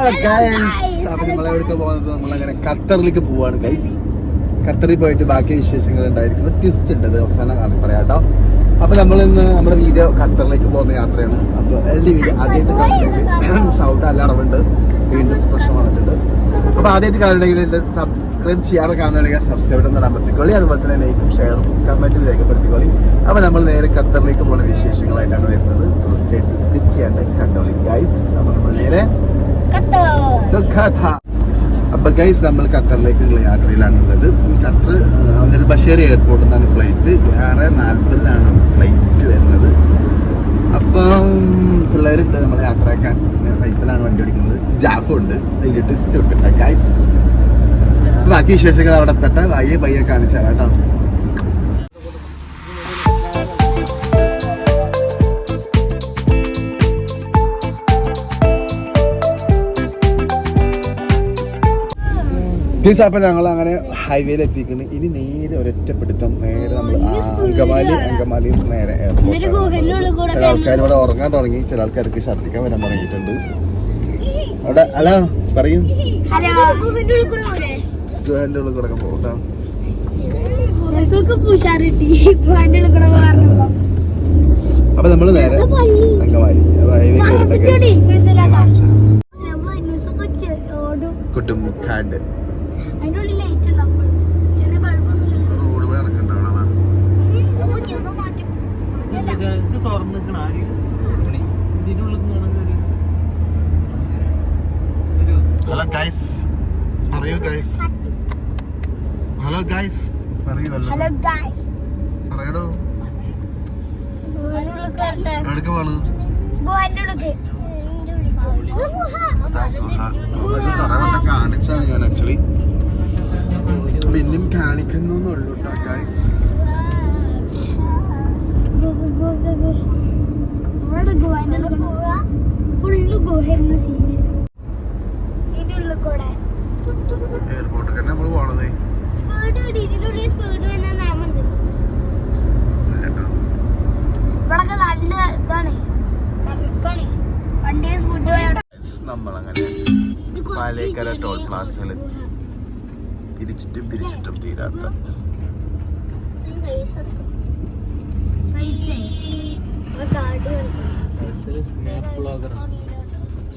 Hello guys അപ്പൊ നമ്മൾ എവിടേക്ക് പോകുന്നത് നമ്മളങ്ങനെ ഖത്തറിലേക്ക് പോവാണ് ഗൈസ് ഖത്തറിൽ പോയിട്ട് ബാക്കി വിശേഷങ്ങൾ ഉണ്ടായിരിക്കും. ട്വിസ്റ്റ് ഉണ്ട് അത് അവസാനം കാണാൻ പറയാം കേട്ടോ അപ്പൊ നമ്മൾ ഇന്ന് നമ്മുടെ വീഡിയോ ഖത്തറിലേക്ക് പോകുന്ന യാത്രയാണ്. അപ്പൊ എൽ ഡി വീഡിയോ ആദ്യമായിട്ട് കാണുന്നെങ്കിൽ സൗണ്ട് അല്ലാറവുണ്ട്. വീണ്ടും പ്രശ്നം വന്നിട്ടുണ്ട്. അപ്പൊ ആദ്യമായിട്ട് കാണുന്നെങ്കിൽ സബ്സ്ക്രൈബ് ചെയ്യാതെ കാണുന്നുണ്ടെങ്കിൽ സബ്സ്ക്രൈബ് ഒന്ന് അമർത്തിക്കോളി അതുപോലെ തന്നെ ലൈക്കും ഷെയറും കമന്റും രേഖപ്പെടുത്തിക്കോളി. അപ്പൊ നമ്മൾ നേരെ ഖത്തറിലേക്ക് പോകുന്ന വിശേഷങ്ങളായിട്ടാണ് വരുന്നത്. തീർച്ചയായിട്ടും സ്കിപ്പ് ചെയ്യാണ്ട് കണ്ടോളി ഗൈസ് അപ്പൊ നമ്മൾ നേരെ കഥ. അപ്പൊ ഗൈസ് നമ്മൾ ഖത്തറിലേക്കുള്ള യാത്രയിലാണുള്ളത്. ഖത്തർ അതൊരു ബഷേർ എയർപോർട്ടിൽ നിന്നാണ് ഫ്ലൈറ്റ് ആറ് നാൽപ്പതിലാണ് ഫ്ലൈറ്റ് വരുന്നത്. അപ്പം പിള്ളേരുണ്ട് നമ്മളെ യാത്രയാക്കാൻ. പിന്നെ ഫൈസലാണ് വണ്ടി ഓടിക്കുന്നത്. ജാഫും ഉണ്ട്. അതിൽ ടെസ്റ്റ് വിട്ടിട്ട ഗൈസ് ബാക്കി വിശേഷങ്ങൾ അവിടെ എത്തട്ടെ. വയ്യ പയ്യെ കാണിച്ചു ഗൈസ് അപ്പൊ ഞങ്ങൾ അങ്ങനെ ഹൈവേയിൽ എത്തിക്കുന്നു ഇനി നേരെ ഒരൊറ്റപ്പെടുത്തം. നേരെ നമ്മൾ അങ്കമാലി അങ്കമാലിയിൽ നിന്ന് നേരെ എയർപോർട്ട് ചില ആൾക്കാർ ഇവിടെ ഉറങ്ങാൻ തുടങ്ങി. ചില ആൾക്കാർക്ക് ഛർദ്ദിക്കാൻ വരാൻ തുടങ്ങിയിട്ടുണ്ട്. അവിടെ ഹലോ പറയൂ. സുഹന്റെ ഉള്ളിൽ കൂടെ പോകട്ടോ അപ്പൊ നമ്മൾ നേരെ അങ്കമാലി കുട്ടും ഹൈവേ കയറട്ടെ guys. അതിന്റെ ഉള്ളിൽ ലൈറ്റ് ഉണ്ടാവും ചെറിയ ബൾബൊന്നും റോഡ് പോയി അവിടെ അതാണ്. മാറ്റി ഇത് തുറന്നിക്കണ ആര് ഇതിന്റെ ഉള്ളിൽ ഹലോ ഗൈസ് പറയൂ ഗൈസ് ഹലോ ഗൈസ് പറയൂ ഹലോ ഗായ്സ് പറയടോ. എവിടേക്ക് പോണ് കാണിച്ചാണ് ഞാൻ ആക്ച്വലി പിന്നെയും കാണിക്കുന്നു എന്നുള്ളൂ കേട്ടോ ഗൈസ് ഫുള്ള് ഗുഹരുന്ന കൂടെ. എയർപോർട്ടിൽ തന്നെ നമ്മൾ പോണത്. നമ്മളങ്ങനെ പാലേക്കര ടോൾ പ്ലാസയിൽ പിരിച്ചിട്ടും പിരിച്ചിട്ടും തീരാത്ത.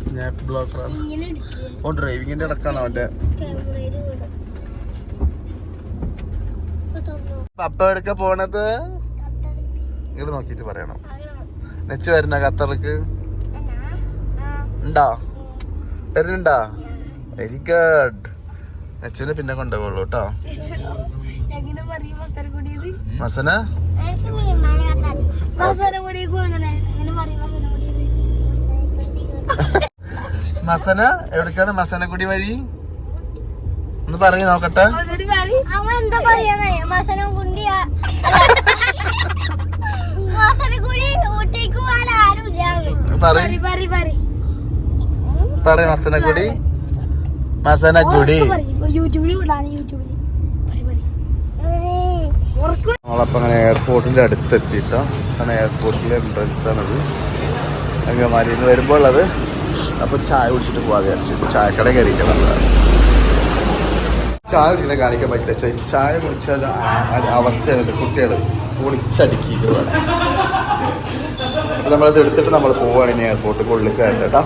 സ്നാപ്പ് ബ്ലോക്കറാണ് ഓ ഡ്രൈവിങ്ങിന്റെ ഇടക്കാണ് അവന്റെ? അപ്പൊ എവിടക്ക പോണത്? ഇങ്ങോട്ട് നോക്കിട്ട് പറയണം. നെച്ച് വരുന്ന ഖത്തർക്ക് ഉണ്ടോ? വരുന്നുണ്ടോ? വെരി ഗുഡ് നെച്ചിനെ പിന്നെ കൊണ്ടുപോകുള്ളൂ കേട്ടോ. മസന? മസന? എവിടേക്കാണ് മസനക്കുടി വഴി? ഒന്ന് പറഞ്ഞു നോക്കട്ടെ. ഒന്നുകൂടി പറയും. മസനഗുടി നമ്മളപ്പോ അങ്ങനെ എയർപോർട്ടിന്റെ അടുത്ത് എത്തിയിട്ടോ കാരണം എയർപോർട്ടിലെ എൻട്രൻസ് ആണത്. അങ്കമാലിയിൽ നിന്ന് വരുമ്പോൾ ഉള്ളത്. അപ്പൊ ചായ കുടിച്ചിട്ട് പോവാ വിചാരിച്ചു. ചായക്കട കയറിയിക്കണം ചായ കുടിക്കണ കാണിക്കാൻ പറ്റില്ല. ചായ- കുടിച്ചാൽ അവസ്ഥയാണ് കുട്ടികൾ കുളിച്ചടുക്കിയിട്ട് വേണം. അപ്പൊ നമ്മളത് എടുത്തിട്ട് നമ്മൾ പോവുകയാണ് ഇനി കൊള്ളിക്കാൻ ഉള്ളിൽ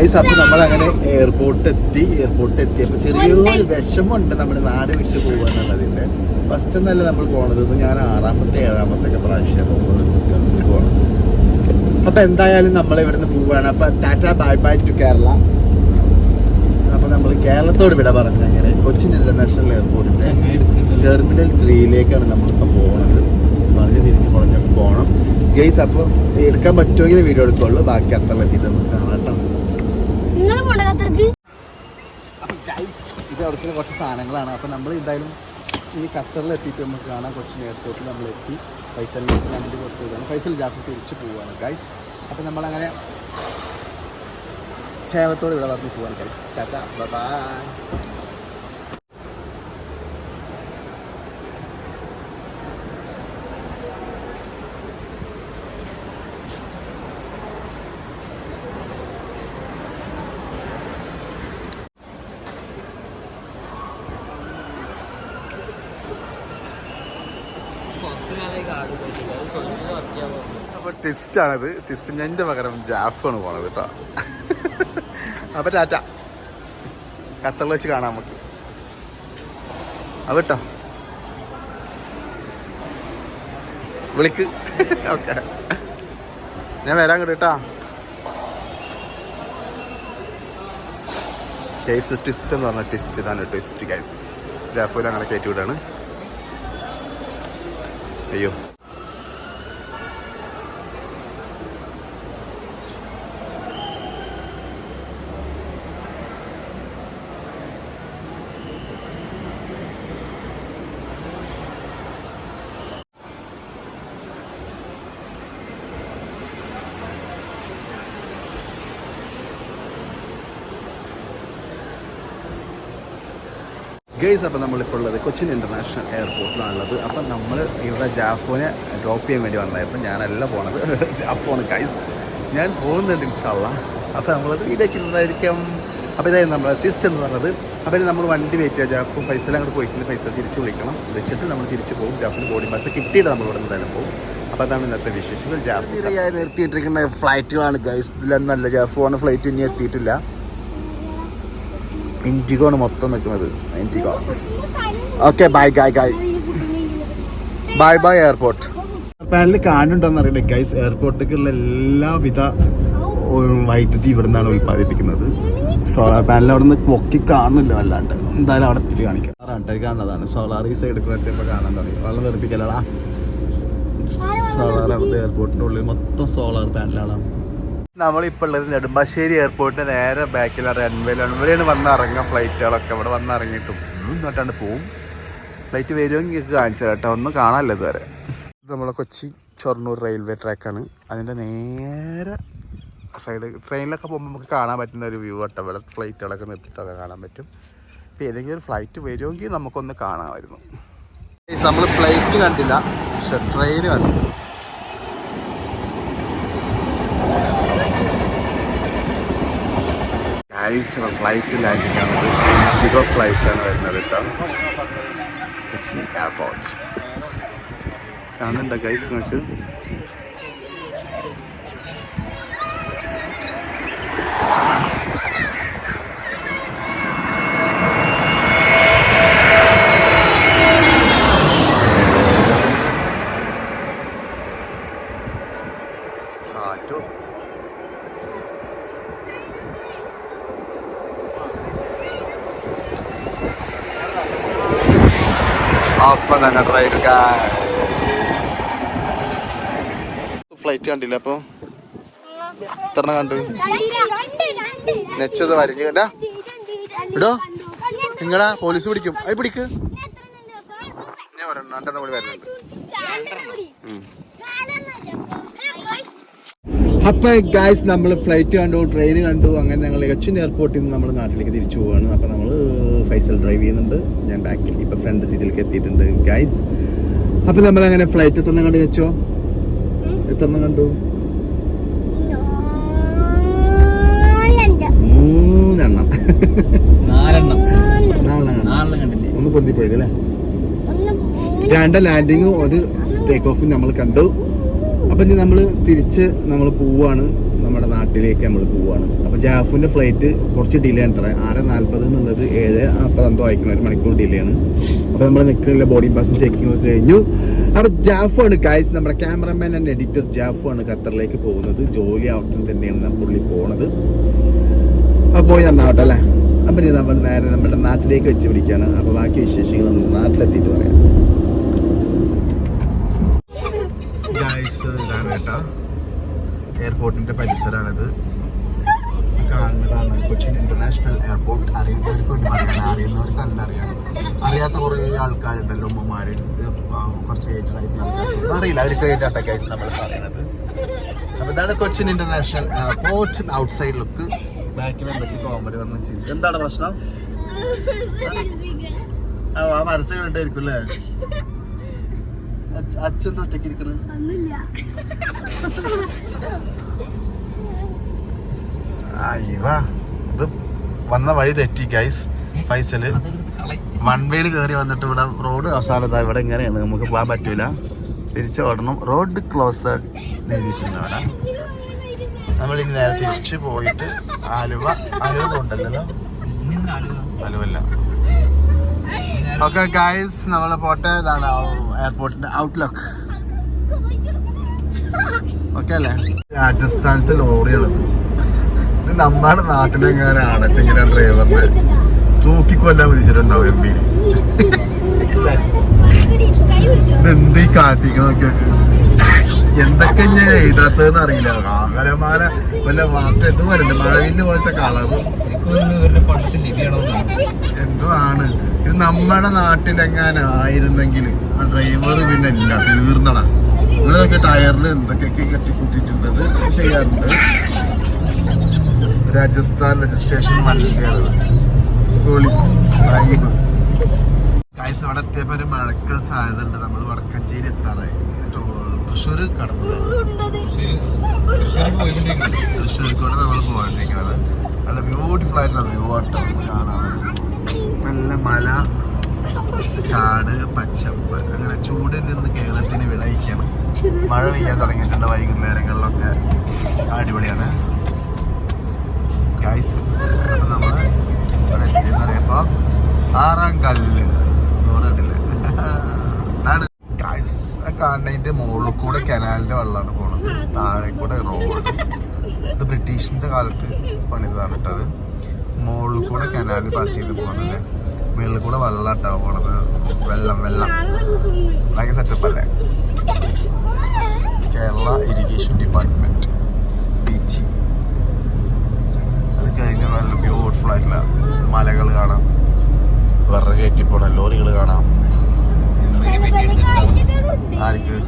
ഗൈസ് അപ്പൊ നമ്മൾ അങ്ങനെ എയർപോർട്ട് എത്തി. എയർപോർട്ട് എത്തിയപ്പോ ചെറിയൊരു വിഷമമുണ്ട് നമ്മുടെ നാട് വിട്ടു പോകാന്നുള്ളതിന്റെ ഫസ്റ്റ് എന്നല്ല നമ്മൾ പോണത്. ഞാൻ ആറാമത്തെ ഏഴാമത്തെ ഒക്കെ പ്രാവശ്യം ഗൾഫിൽ അപ്പൊ എന്തായാലും നമ്മൾ ഇവിടുന്ന് പോവുകയാണ് അപ്പൊ tata bye bye to Kerala. അപ്പൊ നമ്മൾ കേരളത്തോട് വിട പറഞ്ഞു അങ്ങനെ കൊച്ചിൻ ഇന്റർനാഷണൽ എയർപോർട്ടിന്റെ ടെർമിനൽ ത്രീയിലേക്കാണ് നമ്മളിപ്പോ പോകുന്നത് വളരെ തിരിഞ്ഞ് കുളഞ്ഞൊക്കെ പോകണം ഗൈസ് അപ്പോൾ എടുക്കാൻ പറ്റുമെങ്കിൽ വീഡിയോ എടുക്കുള്ളൂ. ബാക്കി അത്ര എത്തിയിട്ട് നമുക്ക് കാണാം കേട്ടോ നിങ്ങൾ പോണ്ട ഖത്തർക്ക് അപ്പോൾ ഗൈസ് അവിടുത്തെ കുറച്ച് സാധനങ്ങളാണ്. അപ്പോൾ നമ്മൾ എന്തായാലും ഈ ഖത്തറിൽ എത്തിയിട്ട് നമുക്ക് കാണാം. കൊച്ചിൻ എയർപോർട്ടിൽ നമ്മൾ എത്തി. ഫൈസലിലേക്ക് വണ്ടി കൊടുത്തു വിടുകയാണ് ഫൈസൽ ജാഫർ തിരിച്ച് പോവുകയാണ് ഗൈസ് അപ്പോൾ നമ്മളങ്ങനെ ക്ഷേമത്തോടെ ഇവിടെ വന്ന് പോവാണ് ഗൈസ് ടാറ്റ ബൈ പോകുന്നു അപ്പൊ ടെസ്റ്റ് എന്റെ ടെസ്റ്റിന്റെ പകരം ജാഫാണ് പോണത് കേട്ടോ. അപ്പൊ ടാറ്റ. ഖത്തറിൽ വെച്ച് കാണാം നമുക്ക്. അപ്പൊ കേട്ടോ വിളിക്ക്. ഓക്കെ. ഞാൻ വരാൻ കേട്ടോ. കേസ് ട്വിസ്റ്റ് എന്ന് പറഞ്ഞ ട്വിസ്റ്റ് ഇതാണ് ട്വിസ്റ്റ് ഗൈസ് ജാഫൂൽ അങ്ങനെ കയറ്റി വിടാണ് അയ്യോ. ഗൈസ് അപ്പം നമ്മളിപ്പോൾ ഉള്ളത് കൊച്ചിൻ ഇന്റർനാഷണൽ എയർപോർട്ടിലാണുള്ളത് അപ്പം നമ്മൾ ഇവിടെ ജാഫോനെ ഡ്രോപ്പ് ചെയ്യാൻ വേണ്ടി വന്നായിരുന്നു. ഞാനല്ല പോണത്. ജാഫോണ് ഗൈസ് ഞാൻ പോകുന്നുണ്ട് ഇൻഷാള്ള അപ്പോൾ നമ്മളത് വീടേക്കുന്നതായിരിക്കും അപ്പോൾ ഇതായിരുന്നു നമ്മൾ ട്വിസ്റ്റ് എന്ന് പറഞ്ഞത്. അപ്പോൾ നമ്മൾ വണ്ടി വെയിറ്റ് ചെയ്യുക ജാഫു പൈസ അങ്ങോട്ട് പോയിക്കില്ല പൈസ തിരിച്ച് വിളിക്കണം. വിളിച്ചിട്ട് നമ്മൾ തിരിച്ച് പോകും. ജാഫിന് ബോഡി പാസ് കിട്ടിയിട്ട് നമ്മൾ ഇവിടെ നിന്ന് പോകും. അപ്പോൾ അതാണ് ഇന്നത്തെ വിശേഷങ്ങൾ. ജാഫു നിർത്തിയിട്ടിരിക്കുന്ന ഫ്ലൈറ്റുകളാണ് ഗൈസ് ഇതിലൊന്നല്ല ജാഫുവാണ്. ഫ്ലൈറ്റ് ഇനി എത്തിയിട്ടില്ല. ഇൻഡിഗോ ആണ് മൊത്തം നിൽക്കുന്നത് IndiGo. Okay bye guys guys bye bye airport പാനലിൽ കാണുന്നുണ്ടോന്ന് അറിയില്ല ഗൈസ് എയർപോർട്ടിലേക്കുള്ള എല്ലാവിധ വൈദ്യുതി ഇവിടെ നിന്നാണ് ഉൽപ്പാദിപ്പിക്കുന്നത്. സോളാർ പാനൽ അവിടെ നിന്ന് പൊക്കി കാണുന്നില്ല വല്ലാണ്ട്. എന്തായാലും അവിടെ എത്തിയിട്ട് കാണിക്കാം. റണ്ടേ കാണുന്നതാണ്. സോളാർ ഈ സൈഡ് കൂടെ എത്തിയപ്പോൾ കാണാൻ തുടങ്ങി. വെള്ളം തെറിപ്പിക്കലടാ. സോളാർ അവിടുത്തെ എയർപോർട്ടിന്റെ ഉള്ളിൽ മൊത്തം സോളാർ പാനലാണ് നമ്മളിപ്പോൾ ഉള്ളത് നെടുമ്പാശ്ശേരി എയർപോർട്ടിന് നേരെ ബാക്കിലാണ് റൺവേ റൺവേയിലാണ് വന്ന് ഇറങ്ങുക ഫ്ലൈറ്റുകളൊക്കെ ഇവിടെ വന്ന് ഇറങ്ങിയിട്ടും എന്നിട്ടാണ് പോവും. ഫ്ലൈറ്റ് വരുമെങ്കിൽ കാണിച്ചു കേട്ടോ. ഒന്നും കാണാനല്ല ഇതുവരെ. ഇത് നമ്മളെ കൊച്ചി ഷൊർണൂർ റെയിൽവേ ട്രാക്കാണ് അതിന്റെ നേരെ സൈഡ് ട്രെയിനിലൊക്കെ പോകുമ്പോൾ നമുക്ക് കാണാൻ പറ്റുന്ന ഒരു വ്യൂ കേട്ടോ. ഇവിടെ ഫ്ലൈറ്റുകളൊക്കെ നിർത്തിയിട്ടൊക്കെ കാണാൻ പറ്റും. ഇപ്പോൾ ഏതെങ്കിലും ഒരു ഫ്ലൈറ്റ് വരുമെങ്കിൽ നമുക്കൊന്ന് കാണാമായിരുന്നു. നമ്മൾ ഫ്ലൈറ്റ് കണ്ടില്ല. പക്ഷെ ട്രെയിൻ കണ്ടു. ഗൈസ് ഫ്ലൈറ്റ് ലാൻഡിംഗ് ആണ് ബിഗോ ഫ്ലൈറ്റ് ആണ് വരുന്നത് കേട്ടോ കൊച്ചി എയർപോർട്ട് കാണുന്നുണ്ടോ ഗൈസ് നിങ്ങൾക്ക്? അപ്പൊ തന്നെ ട്രെയിൻ ഫ്ലൈറ്റ് കണ്ടില്ല അപ്പൊ? എത്ര കണ്ടു. നെച്ചത് വരഞ്ഞു കണ്ടാ? ഇടോ നിങ്ങളാ പോലീസ് പിടിക്കും. അത് പിടിക്ക്. ഞാൻ ഒരെണ്ണം രണ്ടെണ്ണം കൂടി വരുന്നുണ്ട് ഉം. അപ്പൊ ഗായ്സ് നമ്മൾ ഫ്ലൈറ്റ് കണ്ടു ട്രെയിൻ കണ്ടു അങ്ങനെ ഞങ്ങൾ കച്ചിൻ എയർപോർട്ടിൽ നിന്ന് നമ്മൾ നാട്ടിലേക്ക് തിരിച്ചു പോവാണ്. അപ്പൊ നമ്മൾ ഫൈസൽ ഡ്രൈവ് ചെയ്യുന്നുണ്ട്. ഞാൻ ബാക്കിൽ ഇപ്പൊ ഫ്രണ്ട് സീറ്റിലേക്ക് എത്തിയിട്ടുണ്ട് ഗായ്സ് അപ്പൊ നമ്മൾ അങ്ങനെ ഫ്ലൈറ്റ് എത്തുന്ന കണ്ടു വെച്ചോ എത്തുന്ന കണ്ടു? മൂന്നെണ്ണം. നാലെണ്ണം. നാലെണ്ണം. കണ്ടു. നാലെണ്ണം കണ്ടില്ലേ? ഒന്ന് പൊന്തിപ്പോയില്ലേ രണ്ട് ലാൻഡിങ്ങും ഒരു ടേക്ക് ഓഫും നമ്മൾ കണ്ടു. അപ്പൊ ഇനി നമ്മൾ തിരിച്ച് നമ്മൾ പോവാണ്. നമ്മുടെ നാട്ടിലേക്ക് നമ്മൾ പോവാണ്. അപ്പോൾ ജാഫുവിന്റെ ഫ്ലൈറ്റ് കുറച്ച് ഡിലേ ആണ് അത്ര ആറ് നാല്പത് എന്നുള്ളത് ഏഴ് നാൽപ്പത് എന്തോ അയക്കണം ഒരു മണിക്കൂർ ഡിലേ ആണ്. അപ്പോൾ നമ്മൾ നിൽക്കുന്നില്ല ബോർഡിംഗ് പാസ് ചെക്കിംഗ് ഒക്കെ കഴിഞ്ഞു. അപ്പോൾ ജാഫു ആണ് കായ്സ് നമ്മുടെ ക്യാമറമാൻ ആൻഡ് എഡിറ്റർ ജാഫു ആണ് ഖത്തറിലേക്ക് പോകുന്നത്. ജോലി അവിടുത്തെ തന്നെയാണ് പുള്ളി പോണത്. അപ്പോൾ പോയി നന്നാവട്ടെ അല്ലേ? അപ്പൊ നമ്മൾ നേരെ നമ്മുടെ നാട്ടിലേക്ക് വെച്ച് പിടിക്കുകയാണ് അപ്പൊ ബാക്കി വിശേഷങ്ങൾ നാട്ടിലെത്തിയിട്ട് പറയാം. എയർപോർട്ടിന്റെ പരിസരമാണിത് കാണുന്നതാണ് കൊച്ചിൻ ഇന്റർനാഷണൽ എയർപോർട്ട് അറിയുന്നവർക്കും അറിയാം അറിയുന്നവർക്ക് നല്ല അറിയാം. അറിയാത്ത കുറേ ആൾക്കാരുണ്ടല്ലോ ഉമ്മമാര്. കുറച്ച് ഏജ്ഡ് ആയിട്ടുള്ള ആൾക്കാർ അറിയില്ല. അവർക്ക് വേണ്ടിയിട്ടാണ് ഗൈസ് നമ്മൾ പറയുന്നത്. അപ്പൊ ഇതാണ് Cochin international airport outside look ബാക്കിൽ എന്തൊക്കെ കോമഡി വന്ന എന്താണ് പ്രശ്നം? ആ, മനസ്സ് കണ്ടിട്ടായിരിക്കും അല്ലേ? അച്ഛൻ ഒറ്റയ്ക്ക് ഇരിക്കണ്? ഇത് വന്ന വഴി തെറ്റി ഗൈസ് ഫൈസൽ. വൺ വേയിൽ കയറി വന്നിട്ട് ഇവിടെ റോഡ് അവസാനത്താ ഇവിടെ ഇങ്ങനെയാണ്. നമുക്ക് പോകാൻ പറ്റൂല. തിരിച്ചോടണം റോഡ് ക്ലോസ് എഴുതിയിട്ടുണ്ട് നമ്മൾ ഇനി നേരെ തിരിച്ചു പോയിട്ട് ആലുവ ആലുവ കൊണ്ടല്ലോ ആലുവല്ല. ഓക്കെ ഗായ്സ് നമ്മൾ പോട്ടെ. ഇതാണ് എയർപോർട്ടിന്റെ ഔട്ട്ലുക്ക് ഓക്കെ അല്ലേ? രാജസ്ഥാനത്തെ ലോറിയാണിത്. ഇത് നമ്മുടെ നാട്ടിലെങ്ങനെ അടച്ചെങ്ങനെ ഡ്രൈവറിനെ തൂക്കിക്കൊല്ലാൻ വിധിച്ചിട്ടുണ്ടാവും എം ബി ഈ കാട്ടിക്കണൊക്കെ എന്തൊക്കെ ഞാൻ എഴുതാത്തതെന്ന് അറിയില്ല. ആകരമാര വല്ല വാർത്ത എന്ത് വരണ്ട് മഴവിന്റെ പോലത്തെ കളറും ഇവരുടെ എന്തോ ആണ് ഇത് നമ്മുടെ നാട്ടിലെങ്ങാനും ആയിരുന്നെങ്കിൽ ആ ഡ്രൈവർ പിന്നെ ഇല്ല തീർന്നടാ. ഇവിടെയൊക്കെ ടയറിൽ എന്തൊക്കെയൊക്കെ കെട്ടിക്കുട്ടിട്ടുണ്ടത് ചെയ്യാറുണ്ട് രാജസ്ഥാൻ രജിസ്ട്രേഷൻ വണ്ടിയാണ് പൊളി വൈബ് കായ്സ് ഇവിടെ എത്തിയപ്പോ ഒരു മഴക്കൽ സാധ്യത ഉണ്ട് നമ്മൾ വടക്കഞ്ചേരി എത്താറായി. തൃശ്ശൂർ കടന്നു തൃശ്ശൂർ തൃശ്ശൂർക്കൂടെ നമ്മൾ പോകാണ്ടിരിക്കുന്നത് നല്ല ബ്യൂട്ടിഫുൾ ആയിട്ടുള്ള വ്യൂ ആട്ടോ കാണാൻ നല്ല മല കാട് പച്ചപ്പ് അങ്ങനെ ചൂടിൽ നിന്ന് കേരളത്തിന് വിളയിക്കണം. മഴ പെയ്യാൻ തുടങ്ങിയിട്ടുണ്ട് വൈകുന്നേരങ്ങളിലൊക്കെ. അടിപൊളിയാണ്. ഗൈസ് നമ്മൾ ഇവിടെ എത്തിയെന്ന് പറയുമ്പോൾ ആറാം കല്ല്. കണ്ടില്ലേ? കാണുന്നതിന്റെ മുകളിൽ കൂടെ കനാലിന്റെ വെള്ളമാണ് പോണത്. താഴെ കൂടെ റോഡ് ഇത് ബ്രിട്ടീഷിന്റെ കാലത്ത് പണിതാണ് ഇട്ടത്. മുകളിൽ കൂടെ കനാലിൽ പാസ് ചെയ്ത് പോകുന്നത് മുകളിൽ കൂടെ വെള്ളം ഇട്ടാവും പോണത്. വെള്ളം വെള്ളം. ഭയങ്കര സെറ്റപ്പ് അല്ലേ? Kerala irrigation department beach. അത് കഴിഞ്ഞ് നല്ല ബ്യൂട്ടിഫുൾ ആയിട്ടുള്ള മലകൾ കാണാം. വെറുതെ പോണ ലോറികൾ കാണാം. ആർക്ക്?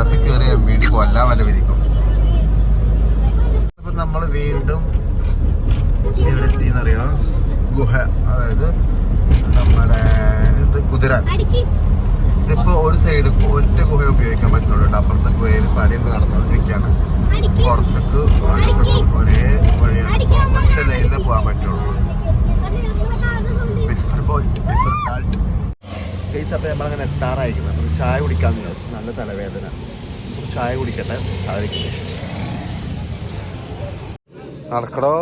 കേരളത്തിൽ കയറിയ വീട് കൊല്ലാൻ വല്ല വിധിക്കും അപ്പൊ നമ്മൾ വീണ്ടും എത്തിന്നറിയോ ഗുഹ അതായത് നമ്മുടെ ഇത് കുതിരാൻ. ഇതിപ്പോ ഒരു സൈഡ് ഒറ്റ ഗുഹ ഉപയോഗിക്കാൻ പറ്റുള്ളൂ കേട്ടോ. അപ്പുറത്തെ ഗുഹയിൽ പണി നടന്നുകൊണ്ടിരിക്കുകയാണ് പുറത്തേക്ക് അടുത്തേക്ക് ഒരേ വഴിയാണ്. ഒറ്റ ലൈനിൽ പോകാൻ പറ്റുള്ളൂ. ബിഫർ ബോയ് ബിഫർ ബാൾട്ട് കേസ് അപ്പോൾ നമ്മളങ്ങനെ എത്താറായിരിക്കുന്നത് നമുക്ക് ചായ കുടിക്കാൻ വിചാരിച്ചു. നല്ല തലവേദന. ചായ കുടിക്കട്ടെ. ചായ കുടിക്കട്ടെ നടക്കടോ?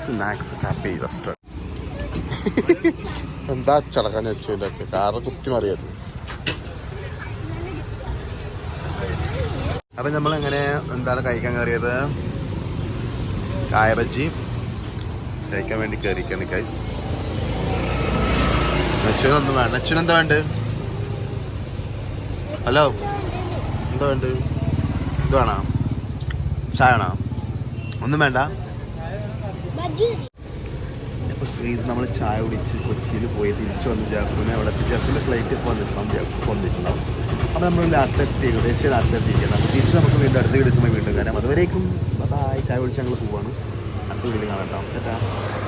സ്നാക്സ് ഹാപ്പി റെസ്റ്റോറന്റ് എന്താ ചടക്കാൻ വെച്ചില്ലൊക്കെ കാറ് കുത്തി അപ്പൊ നമ്മൾ എങ്ങനെ എന്താണ് കഴിക്കാൻ കയറിയത്? കായബജി കഴിക്കാൻ വേണ്ടി കയറിക്കാണ് ഗൈസ് അച്ഛനൊന്നും വേണ്ട. അച്ഛൻ എന്താ വേണ്ട? ഹലോ. എന്താ വേണ്ട? ഇത് വേണോ? ചായ വേണോ? ഒന്നും വേണ്ട. ഫ്രീസ് നമ്മൾ ചായ കുടിച്ച് കൊച്ചിയിൽ പോയി തിരിച്ചു വന്ന് ജാഫ്രിനെ അവിടെ എത്തി. ഫ്ലൈറ്റ് വന്നിട്ടുണ്ടാവും ജാഫ്രി വന്നിട്ടുണ്ടാവും അപ്പോൾ നമ്മൾ നാട്ടിലെത്തി ഏകദേശം നാട്ടിലെത്തിയിരിക്കുക അപ്പോൾ തിരിച്ച് നമുക്ക് വീണ്ടും അടുത്ത വീഡിയോസുമായി വീണ്ടും കാരണം അതുവരേക്കും ബൈ ചായ കുടിച്ച് ഞങ്ങൾ പോവാണ്. അടുത്ത വീട്ടിൽ കാണാം കേട്ടോ.